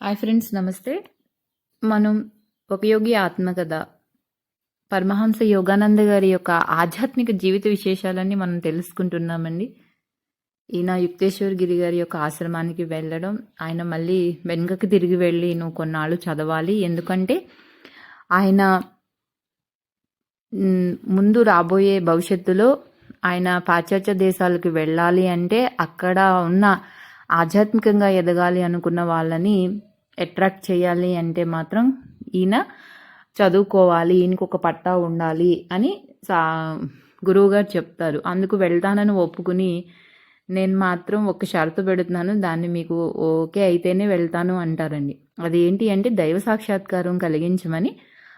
Hi friends నమస్తే. మనం ఒక యోగి ఆత్మకథ పరమహంస యోగానంద గారి యొక్క ఆధ్యాత్మిక జీవిత విశేషాలన్నీ మనం తెలుసుకుంటున్నామండి. ఈయన యుక్తేశ్వర్ గిరి గారి యొక్క ఆశ్రమానికి వెళ్ళడం ఆయన మళ్ళీ వెనుకకి తిరిగి వెళ్ళి నువ్వు కొన్నాళ్ళు చదవాలి. ఎందుకంటే ఆయన ముందు రాబోయే భవిష్యత్తులో ఆయన పాశ్చాత్య దేశాలకు వెళ్ళాలి అంటే అక్కడ ఉన్న ఆధ్యాత్మికంగా ఎదగాలి అనుకున్న వాళ్ళని అట్రాక్ట్ చేయాలి అంటే మాత్రం ఈయన చదువుకోవాలి ఈయనకు ఒక పట్టా ఉండాలి అని సా గురువుగారు చెప్తారు. అందుకు వెళ్తానని ఒప్పుకుని నేను మాత్రం ఒక షరతు పెడుతున్నాను దాన్ని మీకు ఓకే అయితేనే వెళ్తాను అంటారండి. అది ఏంటి అంటే దైవ సాక్షాత్కారం కలిగించమని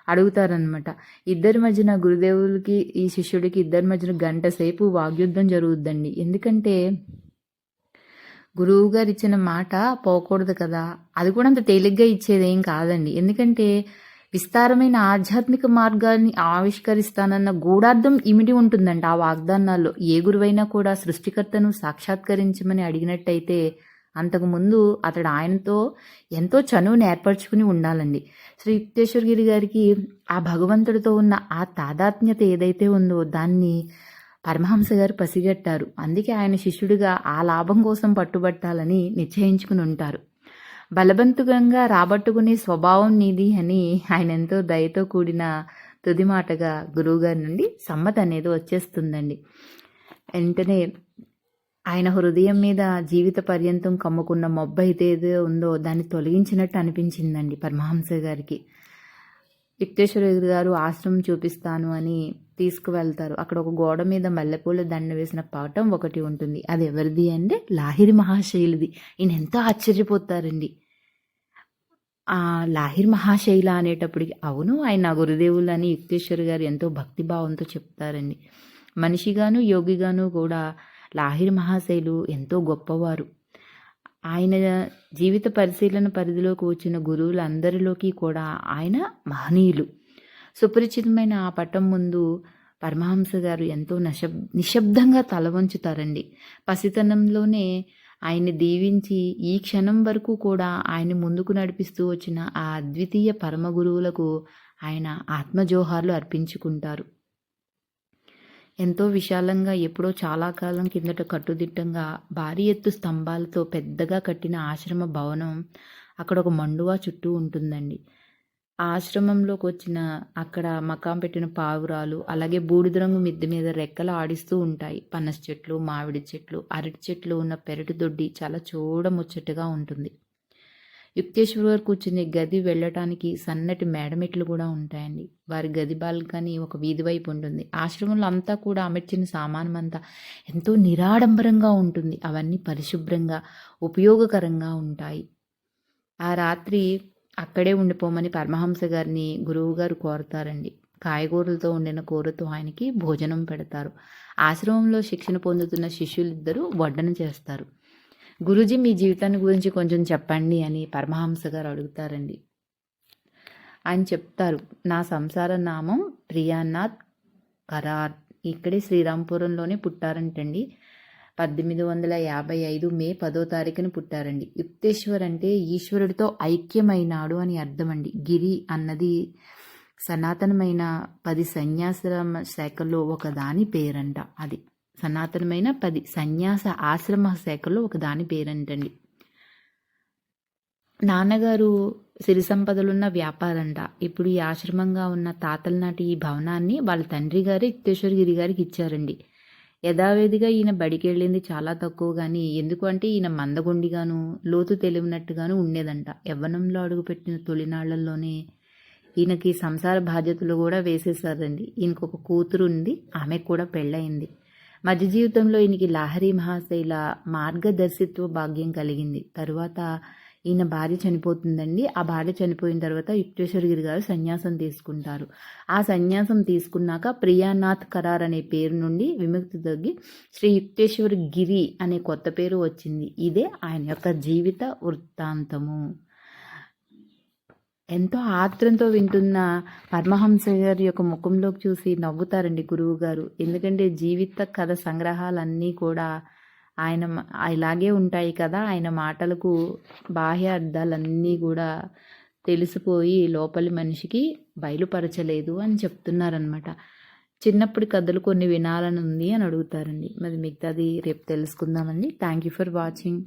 అడుగుతారనమాట ఇద్దరి మధ్యన గురుదేవులకి ఈ శిష్యుడికి ఇద్దరి మధ్యన గంట సేపు వాగ్యుద్ధం జరుగుద్దండి. ఎందుకంటే గురువు గారు ఇచ్చిన మాట పోకూడదు కదా. అది కూడా అంత తేలిగ్గా ఇచ్చేదేం ఏం కాదండి. ఎందుకంటే విస్తారమైన ఆధ్యాత్మిక మార్గాన్ని ఆవిష్కరిస్తానన్న గూఢార్థం ఇమిడి ఉంటుందండి ఆ వాగ్దానాల్లో. ఏ గురువైనా కూడా సృష్టికర్తను సాక్షాత్కరించమని అడిగినట్టయితే అంతకుముందు అతడు ఆయనతో ఎంతో చనువుని ఏర్పరచుకుని ఉండాలండి. శ్రీ యుక్తేశ్వరగిరి గారికి ఆ భగవంతుడితో ఉన్న ఆ తాదాత్మ్యత ఏదైతే ఉందో దాన్ని పరమహంస గారు పసిగట్టారు. అందుకే ఆయన శిష్యుడిగా ఆ లాభం కోసం పట్టుబట్టాలని నిశ్చయించుకుని ఉంటారు. బలవంతుకంగా రాబట్టుకునే స్వభావం నీది అని ఆయన ఎంతో దయతో కూడిన తుది మాటగా గురువుగారి నుండి సమ్మతి అనేది వచ్చేస్తుందండి. వెంటనే ఆయన హృదయం మీద జీవిత పర్యంతం కమ్ముకున్న మొబ్బ అయితే ఏదో ఉందో దాన్ని తొలగించినట్టు అనిపించిందండి పరమహంస గారికి. యుక్తేశ్వర గారు ఆశ్రమం చూపిస్తాను అని తీసుకువెళ్తారు. అక్కడ ఒక గోడ మీద మల్లెపూల దండ వేసిన పాఠం ఒకటి ఉంటుంది. అది ఎవరిది అంటే లాహిరి మహాశైలిది. ఈయన ఎంతో ఆశ్చర్యపోతారండి. ఆ లాహిర్ మహాశైల అనేటప్పటికి అవును ఆయన నా గురుదేవులు అని యుక్తేశ్వర్ గారు ఎంతో భక్తిభావంతో చెప్తారండి. మనిషిగాను యోగిగాను కూడా లాహిర్ మహాశైలు ఎంతో గొప్పవారు. ఆయన జీవిత పరిశీలన పరిధిలోకి వచ్చిన గురువులందరిలోకి కూడా ఆయన మహనీయులు. సుపరిచితమైన ఆ పట్టం ముందు పరమహంస గారు ఎంతో నశబ్ నిశ్శబ్దంగా తల వంచుతారండి. పసితనంలోనే ఆయన్ని దీవించి ఈ క్షణం వరకు కూడా ఆయన ముందుకు నడిపిస్తూ వచ్చిన ఆ అద్వితీయ పరమ గురువులకు ఆయన ఆత్మజోహార్లు అర్పించుకుంటారు. ఎంతో విశాలంగా ఎప్పుడో చాలా కాలం కిందట కట్టుదిట్టంగా భారీ ఎత్తు స్తంభాలతో పెద్దగా కట్టిన ఆశ్రమ భవనం అక్కడ ఒక మండువా చుట్టూ ఉంటుందండి. ఆశ్రమంలోకి వచ్చిన అక్కడ మకాం పెట్టిన పావురాలు అలాగే బూడిద రంగు మిద్దె మీద రెక్కలు ఆడిస్తూ ఉంటాయి. పనస చెట్లు మామిడి చెట్లు అరటి చెట్లు ఉన్న పెరటి దొడ్డి చాలా చూడముచ్చటగా ఉంటుంది. యుక్తేశ్వర్ కూర్చునే గది వెళ్ళటానికి సన్నటి మేడమెట్లు కూడా ఉంటాయండి. వారి గది బాల్కనీ ఒక వీధి వైపు ఉంటుంది. ఆశ్రమంలో అంతా కూడా అమర్చిన సామానం అంతా ఎంతో నిరాడంబరంగా ఉంటుంది. అవన్నీ పరిశుభ్రంగా ఉపయోగకరంగా ఉంటాయి. ఆ రాత్రి అక్కడే ఉండిపోమని పరమహంస గారిని గురువు గారు కోరతారండి. కాయగూరలతో ఉండిన కూరతో ఆయనకి భోజనం పెడతారు. ఆశ్రమంలో శిక్షణ పొందుతున్న శిష్యులిద్దరూ వడ్డన చేస్తారు. గురుజీ మీ జీవితాన్ని గురించి కొంచెం చెప్పండి అని పరమహంస గారు అడుగుతారండి. ఆయన చెప్తారు నా సంసార నామం ప్రియానాథ్ కరార్. ఇక్కడే శ్రీరాంపురంలోనే పుట్టారంటండి. పద్దెనిమిది వందల యాభై ఐదు మే పదో తారీఖున పుట్టారండి. యుక్తేశ్వర్ అంటే ఈశ్వరుడితో ఐక్యమైనాడు అని అర్థమండి. గిరి అన్నది సనాతనమైన పది సన్యాసాశ్రమ శాఖల్లో ఒకదాని పేరంట అది. సనాతనమైన పది సన్యాస ఆశ్రమ శాఖల్లో ఒకదాని పేరంటండి. నాన్నగారు సిరి సంపదలున్న వ్యాపారంట. ఇప్పుడు ఈ ఆశ్రమంగా ఉన్న తాతల నాటి ఈ భవనాన్ని వాళ్ళ తండ్రి గారు యుక్తేశ్వర గిరి గారికి ఇచ్చారండి. యథావిధిగా ఈయన బడికెళ్ళింది చాలా తక్కువ కానీ ఎందుకు అంటే ఈయన మందగొండిగాను లోతు తెలివినట్టుగాను ఉండేదంట. యవ్వనంలో అడుగుపెట్టిన తొలినాళ్ళలోనే ఈయనకి సంసార బాధ్యతలు కూడా వేసేసారండి ఈయనకు ఒక కూతురు ఉంది ఆమెకు కూడా పెళ్ళయింది. మధ్య జీవితంలో ఈయనకి లాహరి మహాశైల మార్గదర్శిత్వ భాగ్యం కలిగింది. తరువాత ఈయన భార్య చనిపోతుందండి. ఆ భార్య చనిపోయిన తర్వాత యుక్తేశ్వరగిరి గారు సన్యాసం తీసుకుంటారు. ఆ సన్యాసం తీసుకున్నాక ప్రియానాథ్ కరార్ అనే పేరు నుండి విముక్తి తగ్గి శ్రీ యుక్తేశ్వర గిరి అనే కొత్త పేరు వచ్చింది. ఇదే ఆయన యొక్క జీవిత వృత్తాంతము. ఎంతో ఆత్రంతో వింటున్న పరమహంస గారి యొక్క ముఖంలోకి చూసి నవ్వుతారండి గురువు గారు. ఎందుకంటే జీవిత కథ సంగ్రహాలన్నీ కూడా ఆయన ఇలాగే ఉంటాయి కదా ఆయన మాటలకు బాహ్య అర్థాలన్నీ కూడా తెలిసిపోయి లోపలి మనిషికి బయలుపరచలేదు అని చెప్తున్నారనమాట చిన్నప్పుడు కథలు కొన్ని వినాలని ఉంది అని అడుగుతారండి. మరి మిగతాది రేపు తెలుసుకుందామండి. Thank you for watching